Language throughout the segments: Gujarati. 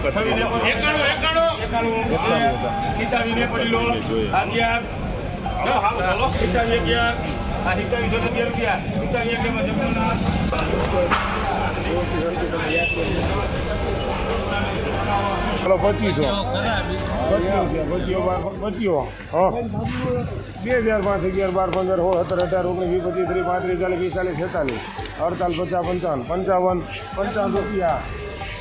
એકાણું એકાણું. એકાણું. પિસ્તાળીસ ને પડી લો. અગિયાર. પિસ્તાળીસ અગિયાર. આ સિત્તાવીસો અગિયાર. રૂપિયા પિસ્તાળીસ અગિયાર જમવાના ચલો પચીસો. પચીસો બાર પચીસો. હા. બે હજાર પાંચ અગિયાર બાર પંદર સોળ સત્તર અઢાર ઓગણીસ વીસ પચીસ ત્રીસ પાંત્રીસ ચાલીસ પિસ્તાલીસ છેતાલીસ અડતાલીસ પચાસ પંચાવન પંચાવન પંચાવન રૂપિયા.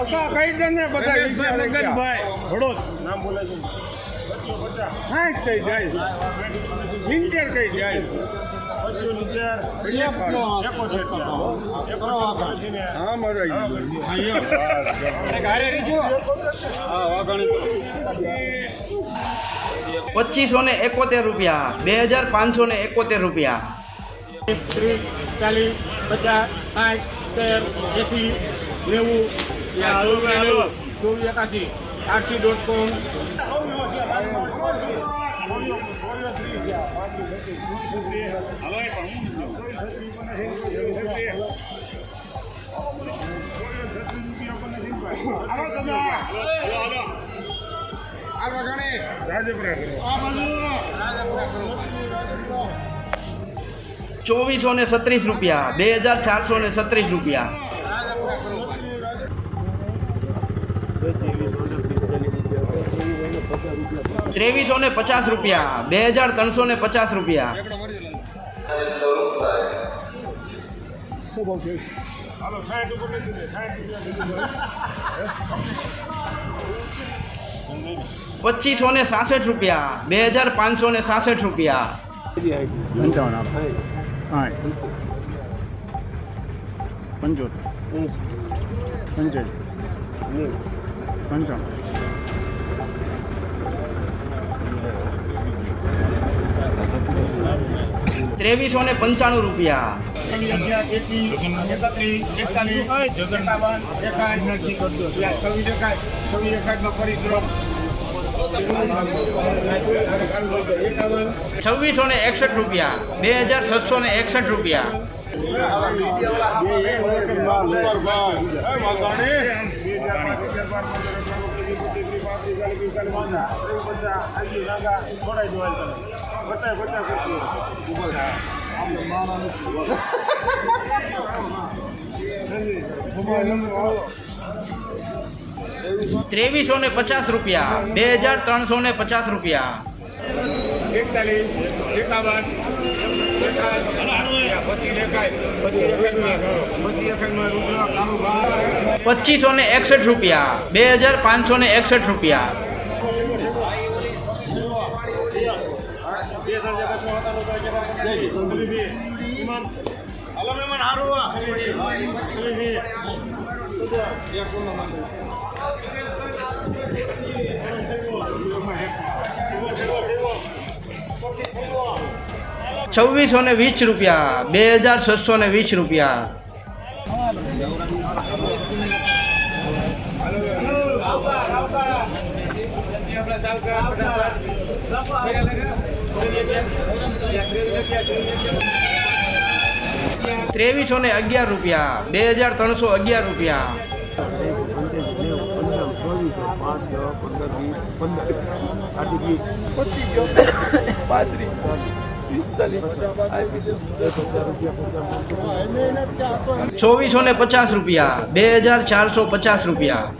ઓછા કઈ દે ને બધા મગનભાઈ. ભડોદ નામ બોલે છે. સાઠ કઈ જાય. સિત્તેર કઈ જાય. પચીસો હા મજા પચીસો ને એકોતેર રૂપિયા. બે હજાર પાંચસો ને એકોતેર રૂપિયા. ત્રીસ ચાલીસ પચાસ સાઠ તેર એસી નેવું ચોવીસ એકાસી આઠસી ડોટ કોમ ચોવીસો ને છત્રીસ રૂપિયા બે હજાર ચારસો ને છત્રીસ રૂપિયા ત્રેવીસો ને પચાસ રૂપિયા. બે હજાર ત્રણસો ને પચાસ રૂપિયા પચીસો ને સાસઠ રૂપિયા બે હજાર પાંચસો ને સાસઠ રૂપિયા. પંચોતેર. પંચોતેર. પંચાવન. ત્રેવીસો ને પંચાણું રૂપિયા. છવ્વીસો ને એકસઠ રૂપિયા. બે હજાર છસો ને એકસઠ રૂપિયા. ત્રેવીસો ને પચાસ રૂપિયા. બે હજાર ત્રણસો ને પચાસ રૂપિયા. એકતાલીસ એકાવન પચીસો ને એકસઠ રૂપિયા. બે હજાર પાંચસો ને એકસઠ રૂપિયા. હાલો મહેમાન હારું છવ્વીસો ને વીસ રૂપિયા બે હજાર છસો ને વીસ રૂપિયા ત્રેવીસો ને અગિયાર રૂપિયા. બે હજાર ત્રણસો અગિયાર રૂપિયા. ચોવીસો ને પચાસ રૂપિયા. બે હજાર ચારસો પચાસ રૂપિયા.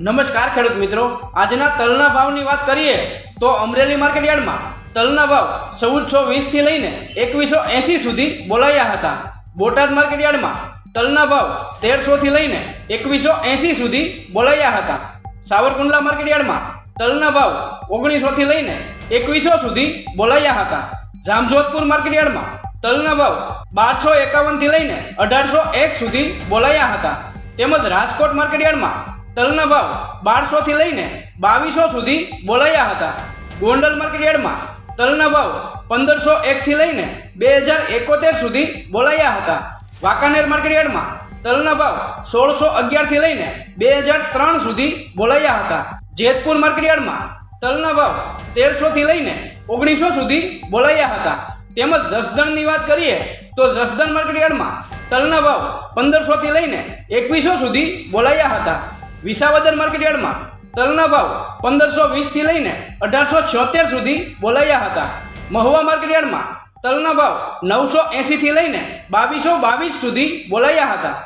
નમસ્કાર ખેડૂત મિત્રો. આજના તલના ભાવની વાત કરીએ તો અમરેલી માર્કેટ યાર્ડમાં તલના ભાવ ચૌદસો વીસથી લઈને એકવીસો એંસી સુધી બોલાયા હતા. બોટાદ માર્કેટ યાર્ડમાં તલના ભાવ તેરસોથી લઈને એકવીસો એંસી સુધી બોલાયા હતા. સાવરકુંડલા માર્કેટયાર્ડમાં તલના ભાવ ઓગણીસોથી લઈને એકવીસો સુધી બોલાયા હતા. જામજોધપુર માર્કેટયાર્ડમાં તલના ભાવ બારસો એકાવનથી લઈને અઢારસો એક સુધી બોલાયા હતા. તેમજ રાજકોટ માર્કેટયાર્ડમાં તલના ભાવ બારસોથી લઈને બાવીસો સુધી બોલાયા હતા. ગોંડલ માર્કેટયાર્ડમાં તલના ભાવ પંદરસો એકથી લઈને બે હજાર એકોતેર સુધી બોલાયા હતા. વાંકાનેર માર્કેટયાર્ડમાં તલના ભાવ સોળસો અગિયારથી લઈને બે હજાર ત્રણ સુધી બોલાયા હતા. જેતપુર માર્કેટયાર્ડમાં તલના ભાવ તેરસોથી લઈને ઓગણીસો સુધી બોલાયા હતા. તેમજ જસદણની વાત કરીએ તો જસદણ માર્કેટયાર્ડમાં તલના ભાવ પંદરસોથી લઈને એકવીસો સુધી બોલાયા હતા. વિસાવદર માર્કેટયાર્ડમાં તલના ભાવ પંદરસો વીસથી લઈને અઢારસો છોતેર સુધી બોલાયા હતા. મહુવા માર્કેટયાર્ડમાં તલના ભાવ નવસો એંશીથી લઈને બાવીસો બાવીસ સુધી બોલાયા હતા.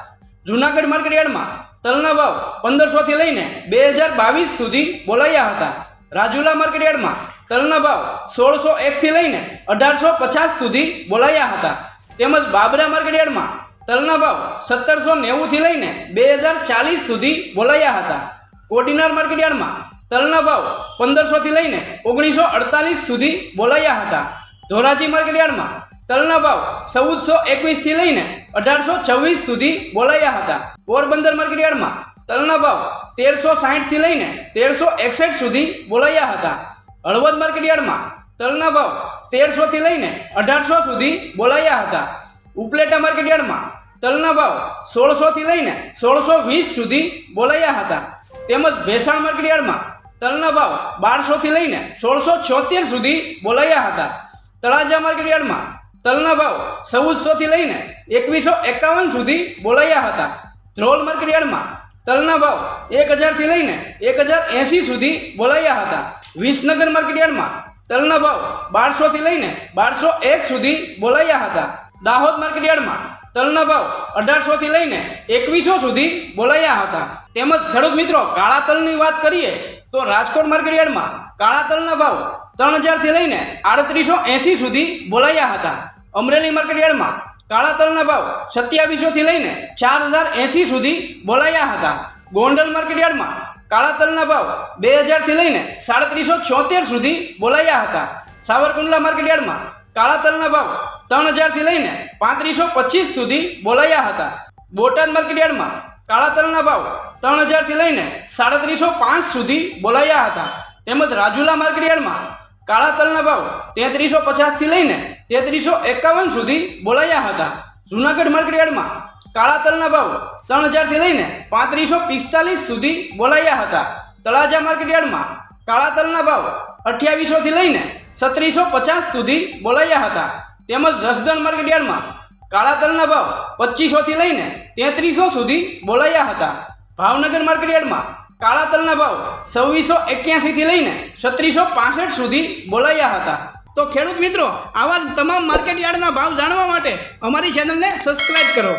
જૂનાગઢ માર્કેટયાર્ડમાં તલના ભાવ પંદરસોથી લઈને બે હજાર બાવીસ સુધી બોલાયા હતા. રાજુલા માર્કેટયાર્ડમાં તલના ભાવ સોળસો એકથી લઈને અઢારસો પચાસ સુધી બોલાયા હતા. તેમજ બાબરા માર્કેટયાર્ડમાં તલના ભાવ સત્તરસો નેવુંથી લઈને બે હજાર ચાલીસ સુધી બોલાયા હતા. કોડીનાર માર્કેટયાર્ડમાં તલના ભાવ પંદરસોથી લઈને ઓગણીસો અડતાલીસ સુધી બોલાયા હતા. ધોરાજી માર્કેટયાર્ડમાં તલના ભાવ ચૌદસો એકવીસથી લઈને અઢારસો છવ્વીસ સુધી બોલાયા હતા. પોરબંદર માર્કેટયાર્ડમાં તલના ભાવ તેરસો સાહીઠથી લઈને તેરસો એકસઠ સુધી બોલાયા હતા. હળવદ માર્કેટયાર્ડમાં તલના ભાવ તેરસોથી લઈને અઢારસો સુધી બોલાયા હતા. ઉપલેટા માર્કેટયાર્ડમાં તલના ભાવ સોળસોથી લઈને સોળસો વીસ સુધી બોલાયા હતા. તેમજ ભેસાણ માર્કેટયાર્ડમાં તલના ભાવ બારસોથી લઈને સોળસો છોતેર સુધી બોલાયા હતા. તળાજા માર્કેટયાર્ડમાં તલના ભાવ ચૌદસોથી લઈને એકવીસો એકાવન સુધી બોલાયા હતા. ધ્રોલ માર્કેટયાર્ડમાં તલના ભાવ એક હજારથી લઈને એક હજાર એંસી સુધી બોલાયા હતા. વિસનગર માર્કેટયાર્ડમાં તલના ભાવ બારસોથી લઈને બારસો એક સુધી બોલાયા હતા. દાહોદ માર્કેટયાર્ડમાં તલના ભાવ અઢારસોથી લઈને એકવીસો સુધી બોલાયા હતા. તેમજ ખેડૂત મિત્રો, કાળા તલની વાત કરીએ તો રાજકોટ માર્કેટયાર્ડમાં કાળા તલના ભાવ ત્રણ હજારથી લઈને આડત્રીસો એંસી સુધી બોલાયા હતા. અમરેલી માર્કેટયાર્ડમાં કાળા તલના ભાવ સત્યાવીસોથી લઈને ચાર હજાર એંસી સુધી બોલાયા હતા. ગોંડલ માર્કેટયાર્ડમાં કાળા તલના ભાવ બે હજારથી લઈને સાડત્રીસો છોતેર સુધી બોલાયા હતા. સાવરકુંડલા માર્કેટયાર્ડમાં કાળા તલના ભાવ ત્રણ હજારથી લઈને પાંત્રીસો પચીસ સુધી બોલાયા હતા. બોટાદ માર્કેટયાર્ડમાં કાળા તલના ભાવ ત્રણ હજારથી લઈને સાડત્રીસો પાંચ સુધી બોલાયા હતા. તેમજ રાજુલા માર્કેટયાર્ડમાં કાળા તલના ભાવ તેત્રીસો પચાસથી લઈને તેત્રીસો એકાવન સુધી બોલાયા હતા. જૂનાગઢ માર્કેટયાર્ડમાં કાળા તલના ભાવ ત્રણ હજારથી લઈને પાંત્રીસો પિસ્તાલીસ સુધી બોલાયા હતા. તળાજા માર્કેટયાર્ડમાં કાળા તલના ભાવ અઠ્યાવીસોથી લઈને સત્રીસો પચાસ સુધી બોલાયા હતા. તેમજ જસદણ માર્કેટયાર્ડમાં કાળા તલના ભાવ પચીસોથી લઈને તેત્રીસો સુધી બોલાયા હતા. ભાવનગર માર્કેટયાર્ડમાં કાળા તલના ભાવ છવ્વીસો એક્યાસીથી લઈને સત્રીસો પાસઠ સુધી બોલાયા હતા. તો ખેડૂત મિત્રો આવા તમામ માર્કેટ યાર્ડના ભાવ જાણવા માટે અમારી ચેનલને સબસ્ક્રાઇબ કરો.